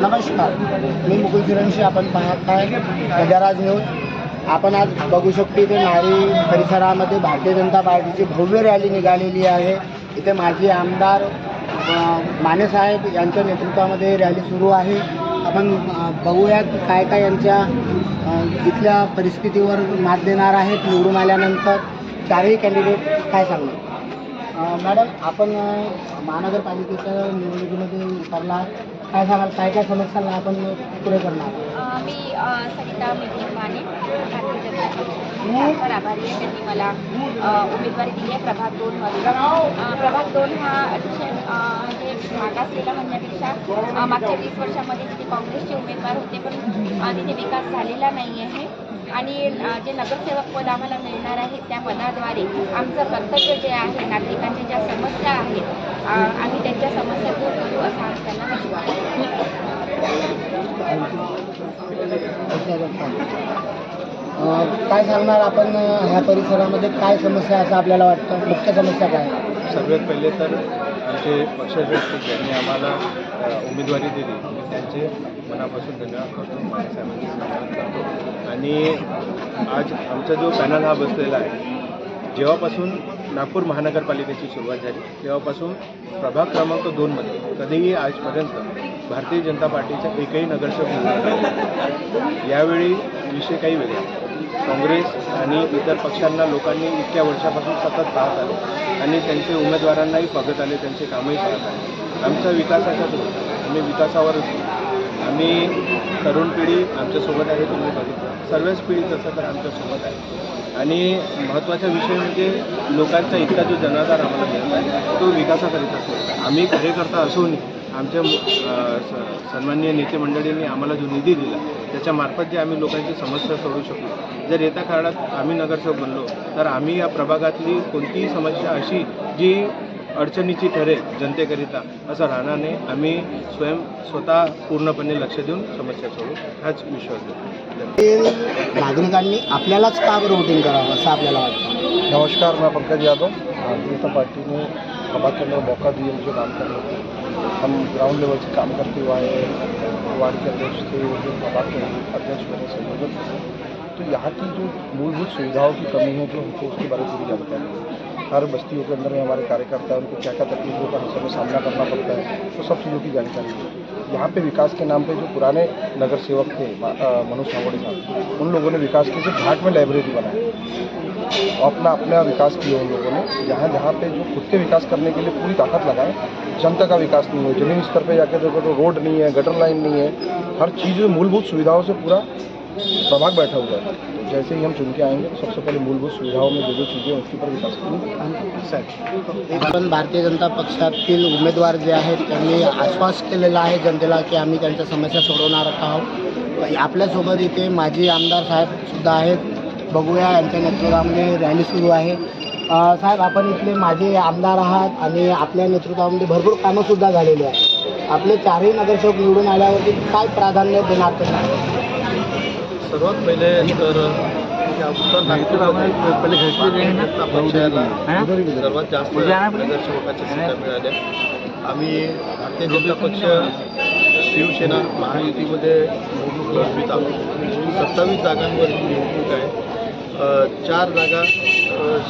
नमस्कार. मी मुकुल किरणशी आपण पाहत आहे गजराज न्यूज. आपण आज बघू शकतो इथे नारी परिसरामध्ये भारतीय जनता पार्टीची भव्य रॅली निघालेली आहे. इथे माजी आमदार मानेसाहेब यांच्या नेतृत्वामध्ये रॅली सुरू आहे. आपण बघूयात बघूया काय काय यांच्या इथल्या परिस्थितीवर मात देणार आहेत. निवडून आल्यानंतर चारही कॅन्डिडेट काय सांगणार? मॅडम आपण महानगरपालिकेच्या निवडणुकीमध्ये उतरला काय सांगाल? काय काय समस्यांना आपण पुढे करणार? मी सविता मिठी माने भारतीय जनता पक्षाची फार आभारी आहे. त्यांनी मला उमेदवारी दिली आहे. प्रभाग दोनमध्ये प्रभाग दोन हा अतिशय म्हणजे मागासलेला म्हणण्यापेक्षा मागच्या वीस वर्षामध्ये तिथे काँग्रेसचे उमेदवार होते पण तिथे विकास झालेला नाही आहे आणि जे नगरसेवक पद आम्हाला मिळणार आहे त्या पदाद्वारे आमचं कर्तव्य जे आहे नागरिकांच्या ज्या समस्या आहेत अ, आम्ही त्यांच्या समस्या दूर करू असा आम्ही त्यांना विश्वास काय सांगणार आपण ह्या परिसरामध्ये काय समस्या असं आपल्याला वाटतं? मुख्य समस्या काय? सर्वात पहिले तर आमचे पक्षश्रेष्ठी ज्यांनी आम्हाला उमेदवारी दिली मी त्यांचे मनापासून धन्यवाद करतो. मानेसाहेबांचे धन्यवाद करतो. आणि आज आमचा जो पॅनल हा बसलेला आहे जेव्हापासून नागपूर महानगरपालिकेची सुरुवात झाली तेव्हापासून प्रभाग क्रमांक दोनमध्ये कधीही आजपर्यंत भारतीय जनता पार्टीचा एकही नगरसेवक नाही. यावेळी विषय काही वेगळा. काँग्रेस आणि इतर पक्षांना लोकांनी इतक्या वर्षापासून सतत पाहत आले आणि त्यांचे उमेदवारांनाही बघत आले त्यांचे कामही पाहत आले. आमचा विकासाचा होता आम्ही विकासावरच आम्ही तरुण पिढी आमच्यासोबत आहे तुम्ही बघितलं. सर्वच पिढी तसं तर आमच्यासोबत आहे. आणि महत्त्वाचा विषय म्हणजे लोकांचा इतका जो जनाधार आम्हाला मिळत आहे तो विकासाकरिताच असतो आम्ही कार्यकर्ता असूनही आमच्या स- सन्माननीय नेते मंडळींनी आम्हाला जो निधी दिला त्याच्यामार्फत जे आम्ही लोकांची समस्या सोडू शकलो. जर येत्या काळात आम्ही नगरसेवक बनलो तर आम्ही या प्रभागातली कोणतीही समस्या अशी जी अडचणीची ठरेल जनतेकरिता असं राहणार नाही आम्ही स्वयं स्वतः पूर्णपणे लक्ष देऊन समस्या सोडवू हाच विश्वास देतो. नागरिकांनी आपल्यालाच का बरं वोटिंग करावं असं आपल्याला वाटतं? नमस्कार मैं पंकज यादव. भारतीय जनता पार्टी ने प्रभाग के अंदर मौका दिए मुझे काम करने का हम ग्राउंड लेवल से काम करते हुए आए हैं. वार्ड के अध्यक्ष थे के अध्यक्ष बने संयोजक तो यहाँ की जो मूलभूत सुविधाओं की कमी है जो हमको उसके बारे में पूरी जानकारी है हर बस्तियों के अंदर में हमारे कार्यकर्ता हैं उनको क्या क्या तकलीफों का हमें सामना करना पड़ता है तो सब चीज़ों की जानकारी है। यहाँ पे विकास के नाम पे जो पुराने नगर सेवक थे मनोज सावड़े साहब, उन लोगों ने विकास के सिर्फ़ घाट में लाइब्रेरी बनाई। अपना अपना विकास किया उन लोगों ने। जहाँ जहाँ पे जो खुद के विकास करने के लिए पूरी ताकत लगाए। जनता का विकास नहीं है, ज़मीन स्तर पर जाके देखो तो रोड नहीं है, गटर लाइन नहीं है। हर चीज़ मूलभूत सुविधाओं से पूरा प्रभाग बैठा हुआ है। जैसे ही हम चुन के आएंगे तो सबसे पहले मूलभूत सुविधाओं में जो जो चीज़ें हैं उसके ऊपर विकास करेंगे आपण भारतीय जनता पक्षातील उमेदवार जे आहेत त्यांनी आश्वास केलेला आहे जनतेला की आम्ही त्यांच्या समस्या सोडवणार आहोत. आपल्यासोबत इथे माजी आमदार साहेब सुद्धा आहेत. बघूया यांच्या नेतृत्वामध्ये रॅली सुरू आहे. साहेब आपण इथले माजी आमदार आहात आणि आपल्या नेतृत्वामध्ये भरपूर कामंसुद्धा झालेली आहेत. आपले चारही नगरसेवक निवडून आल्यावरती काय प्राधान्य देणार सर्वात पहिले तर उत्तर नागपूरमध्ये पक्षाला सर्वात जास्त नगरसेवकाच्या सीटा मिळाल्या आम्ही भारतीय जनता पक्ष शिवसेना महायुतीमध्ये निवडणूक लढवित आहोत. सत्तावीस जागांवर ही निवडणूक आहे. चार जागा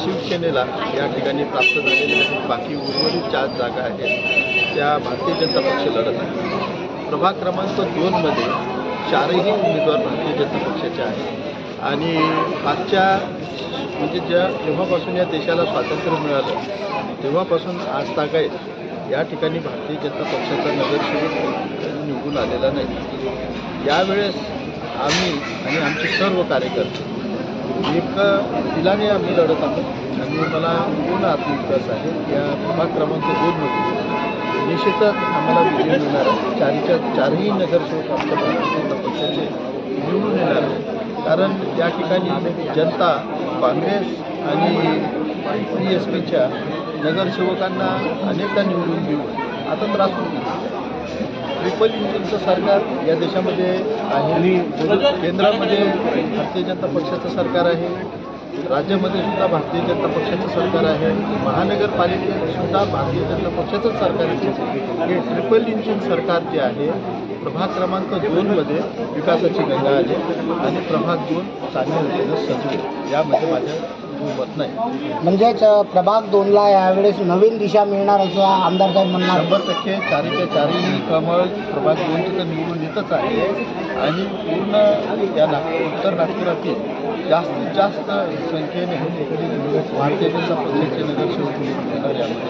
शिवसेनेला या ठिकाणी प्राप्त झालेल्या आहेत. बाकी उर्वरित चार जागा आहेत. त्या भारतीय जनता पक्ष लढत आहे. प्रभाग क्रमांक दोनमध्ये चारही उमेदवार भारतीय जनता पक्षाचे आहेत. आणि आजच्या म्हणजे ज्या जेव्हापासून या देशाला स्वातंत्र्य मिळालं तेव्हापासून आज तागायत या ठिकाणी भारतीय जनता पक्षाचा नगरसेवक निवडून आलेला नाही. यावेळेस आम्ही आणि आमचे सर्व कार्यकर्ते एक दिलाने आम्ही लढत आहोत. आणि मला पूर्ण आत्मविश्वास आहे या प्रभाग क्रमांक दोनमध्ये निश्चितच आम्हाला विजय मिळणार आहे. चारीच्या चारही नगरसेवक आमच्या भारतीय पक्षाचे निवडून येणार आहे. कारण या ठिकाणी जनता काँग्रेस आणि सी एस पीच्या नगरसेवकांना अनेकदा निवडून देऊन आता त्रास होतो. ट्रिपल इंजिनचं सरकार या देशामध्ये आहे. आणि केंद्रामध्ये भारतीय जनता पक्षाचं सरकार आहे. राज्यामध्ये सुद्धा भारतीय जनता पक्षाचं सरकार आहे. महानगरपालिकेत सुद्धा भारतीय जनता पक्षाचंच सरकार आहे. हे ट्रिपल इंजिन सरकार जे आहे प्रभाग क्रमांक दोनमध्ये विकासाची गंगा आली आणि प्रभाग दोन चांगल्या रीतीनं सजवे यामध्ये माझ्या मत नाही. म्हणजेच प्रभाग दोनला यावेळेस नवीन दिशा मिळणार असं आमदार साहेब म्हणणार. शंभर टक्के चारीच्या चारही कमळ प्रभाग दोनचं तर निवडून येतच आहे. आणि पूर्ण या नागपूर उत्तर नागपुरातील जास्तीत जास्त संख्येने भारतीय जनता पक्षाचे यामध्ये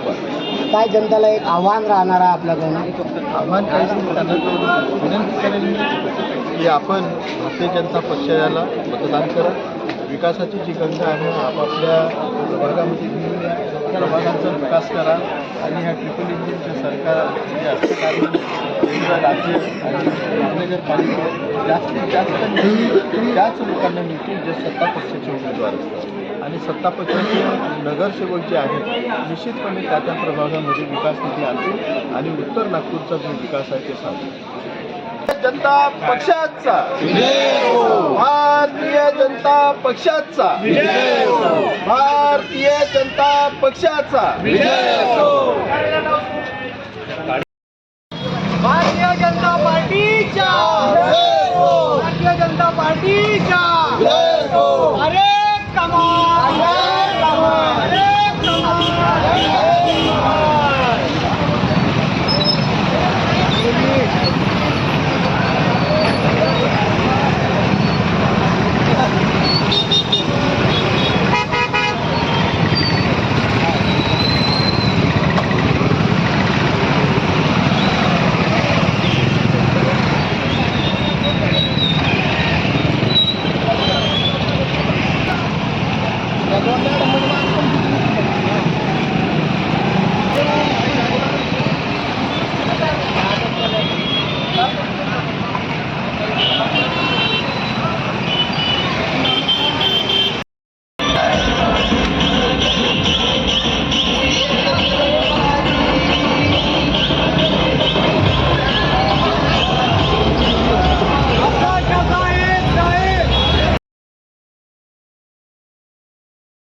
वाटतं काय जनतेला एक आव्हान राहणार आहे आपल्याकडनं? आव्हान त्यांना तेवढं विनंती करेल मी की आपण भारतीय जनता पक्षाला मतदान करा. विकासाची जी गंगा आहे आपापल्या वर्गामध्ये घेऊन या भागांचा विकास करा आणि ह्या ट्रिपल इंजिनचे सरकार जे असतं राज्य आणि महानगरपालिका जास्तीत जास्त निधी त्याच लोकांना मिळतील जे सत्ता पक्षाचे उमेदवार असतात. आणि सत्ता पक्षाचे नगरसेवक जे आहेत निश्चितपणे त्या त्या प्रभागामध्ये विकास निधी आणतील आणि उत्तर नागपूरचा जो विकास आहे ते साधतील जनता पक्षाचा. भारतीय जनता पक्षाचा. भारतीय जनता पक्षाचा.